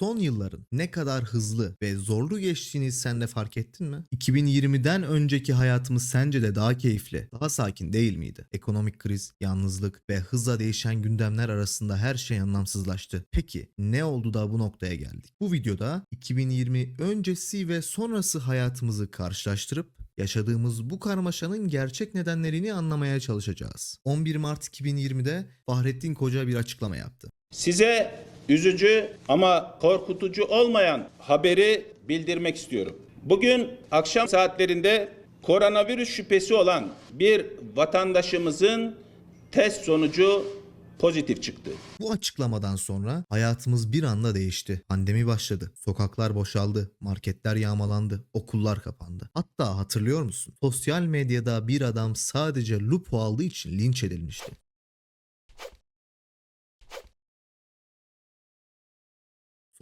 Son yılların ne kadar hızlı ve zorlu geçtiğini sen de fark ettin mi? 2020'den önceki hayatımız sence de daha keyifli, daha sakin değil miydi? Ekonomik kriz, yalnızlık ve hızla değişen gündemler arasında her şey anlamsızlaştı. Peki ne oldu da bu noktaya geldik? Bu videoda 2020 öncesi ve sonrası hayatımızı karşılaştırıp yaşadığımız bu karmaşanın gerçek nedenlerini anlamaya çalışacağız. 11 Mart 2020'de Fahrettin Koca bir açıklama yaptı. Size üzücü ama korkutucu olmayan haberi bildirmek istiyorum. Bugün akşam saatlerinde koronavirüs şüphesi olan bir vatandaşımızın test sonucu pozitif çıktı. Bu açıklamadan sonra hayatımız bir anda değişti. Pandemi başladı. Sokaklar boşaldı. Marketler yağmalandı. Okullar kapandı. Hatta hatırlıyor musun? Sosyal medyada bir adam sadece lupo aldığı için linç edilmişti.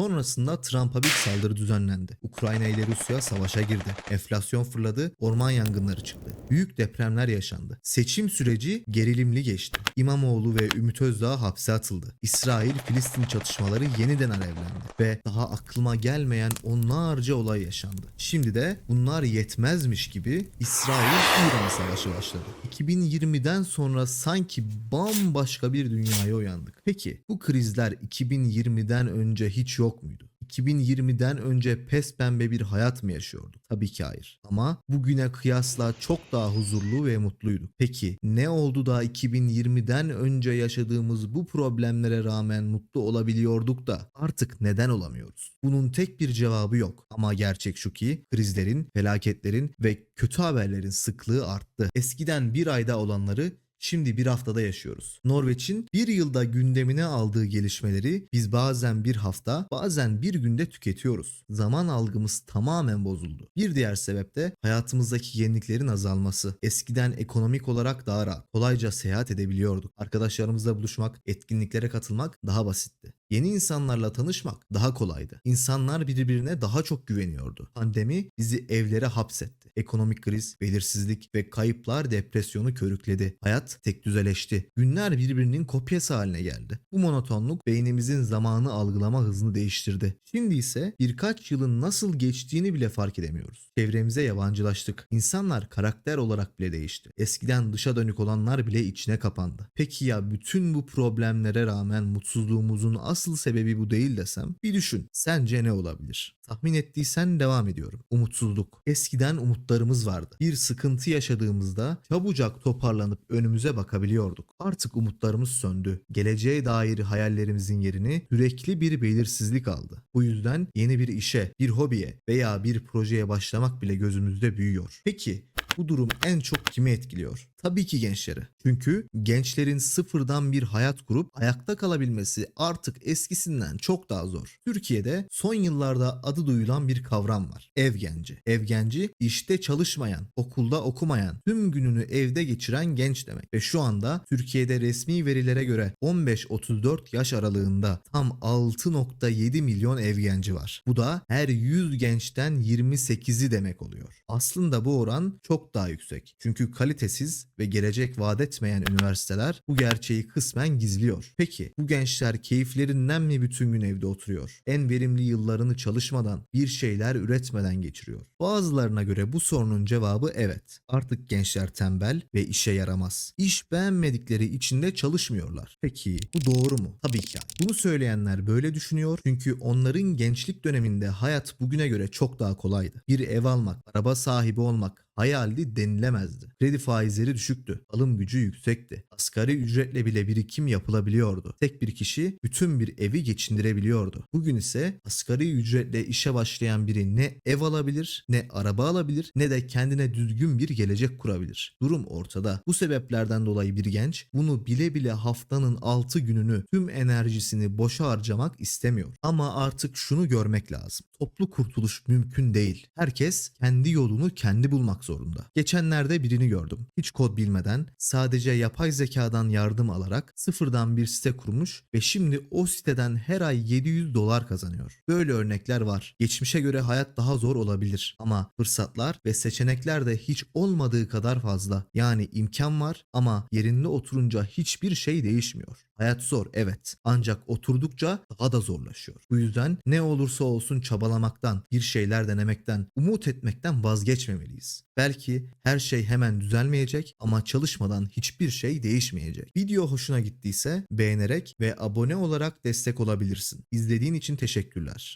Sonrasında Trump'a bir saldırı düzenlendi. Ukrayna ile Rusya savaşa girdi. Enflasyon fırladı, orman yangınları çıktı. Büyük depremler yaşandı. Seçim süreci gerilimli geçti. İmamoğlu ve Ümit Özdağ hapse atıldı. İsrail-Filistin çatışmaları yeniden alevlendi. Ve daha aklıma gelmeyen onlarca olay yaşandı. Şimdi de bunlar yetmezmiş gibi İsrail-İran savaşı başladı. 2020'den sonra sanki bambaşka bir dünyaya uyandık. Peki bu krizler 2020'den önce hiç yok muydu? 2020'den önce pes pembe bir hayat mı yaşıyorduk? Tabii ki hayır. Ama bugüne kıyasla çok daha huzurlu ve mutluyduk. Peki ne oldu da 2020'den önce yaşadığımız bu problemlere rağmen mutlu olabiliyorduk da artık neden olamıyoruz? Bunun tek bir cevabı yok. Ama gerçek şu ki krizlerin, felaketlerin ve kötü haberlerin sıklığı arttı. Eskiden bir ayda olanları Şimdi bir haftada yaşıyoruz. Norveç'in bir yılda gündemine aldığı gelişmeleri biz bazen bir hafta, bazen bir günde tüketiyoruz. Zaman algımız tamamen bozuldu. Bir diğer sebep de hayatımızdaki yeniliklerin azalması. Eskiden ekonomik olarak daha rahat, kolayca seyahat edebiliyorduk. Arkadaşlarımızla buluşmak, etkinliklere katılmak daha basitti. Yeni insanlarla tanışmak daha kolaydı. İnsanlar birbirine daha çok güveniyordu. Pandemi bizi evlere hapsetti. Ekonomik kriz, belirsizlik ve kayıplar depresyonu körükledi. Hayat tek düzeleşti. Günler birbirinin kopyası haline geldi. Bu monotonluk beynimizin zamanı algılama hızını değiştirdi. Şimdi ise birkaç yılın nasıl geçtiğini bile fark edemiyoruz. Çevremize yabancılaştık. İnsanlar karakter olarak bile değişti. Eskiden dışa dönük olanlar bile içine kapandı. Peki ya bütün bu problemlere rağmen mutsuzluğumuzun asıl sebebi bu değil desem? Bir düşün. Sence ne olabilir? Tahmin ettiysen devam ediyorum. Umutsuzluk. Eskiden umutlarımız vardı. Bir sıkıntı yaşadığımızda çabucak toparlanıp önümüze bakabiliyorduk. Artık umutlarımız söndü. Geleceğe dair hayallerimizin yerini sürekli bir belirsizlik aldı. Bu yüzden yeni bir işe, bir hobiye veya bir projeye başlamak bile gözümüzde büyüyor. Peki bu durum en çok kimi etkiliyor? Tabii ki gençleri. Çünkü gençlerin sıfırdan bir hayat kurup ayakta kalabilmesi artık eskisinden çok daha zor. Türkiye'de son yıllarda adı duyulan bir kavram var. Ev genci. Ev genci işte çalışmayan, okulda okumayan, tüm gününü evde geçiren genç demek. Ve şu anda Türkiye'de resmi verilere göre 15-34 yaş aralığında tam 6.7 milyon ev genci var. Bu da her 100 gençten 28'i demek oluyor. Aslında bu oran çok daha yüksek. Çünkü kalitesiz ve gelecek vaat etmeyen üniversiteler bu gerçeği kısmen gizliyor. Peki bu gençler keyiflerinden mi bütün gün evde oturuyor? En verimli yıllarını çalışmadan, bir şeyler üretmeden geçiriyor. Bazılarına göre bu sorunun cevabı evet. Artık gençler tembel ve işe yaramaz. İş beğenmedikleri için de çalışmıyorlar. Peki bu doğru mu? Tabii ki. Bunu söyleyenler böyle düşünüyor çünkü onların gençlik döneminde hayat bugüne göre çok daha kolaydı. Bir ev almak, araba sahibi olmak, hayaldi denilemezdi. Kredi faizleri düşüktü. Alım gücü yüksekti. Asgari ücretle bile birikim yapılabiliyordu. Tek bir kişi bütün bir evi geçindirebiliyordu. Bugün ise asgari ücretle işe başlayan biri ne ev alabilir, ne araba alabilir, ne de kendine düzgün bir gelecek kurabilir. Durum ortada. Bu sebeplerden dolayı bir genç bunu bile bile haftanın 6 gününü tüm enerjisini boşa harcamak istemiyor. Ama artık şunu görmek lazım. Toplu kurtuluş mümkün değil. Herkes kendi yolunu kendi bulmak zorunda. Geçenlerde birini gördüm. Hiç kod bilmeden sadece yapay zekadan yardım alarak sıfırdan bir site kurmuş ve şimdi o siteden her ay 700 dolar kazanıyor. Böyle örnekler var. Geçmişe göre hayat daha zor olabilir ama fırsatlar ve seçenekler de hiç olmadığı kadar fazla. Yani imkan var ama yerinde oturunca hiçbir şey değişmiyor. Hayat zor evet ancak oturdukça daha da zorlaşıyor. Bu yüzden ne olursa olsun çabalamaktan, bir şeyler denemekten, umut etmekten vazgeçmemeliyiz. Belki her şey hemen düzelmeyecek ama çalışmadan hiçbir şey değişmeyecek. Video hoşuna gittiyse beğenerek ve abone olarak destek olabilirsin. İzlediğin için teşekkürler.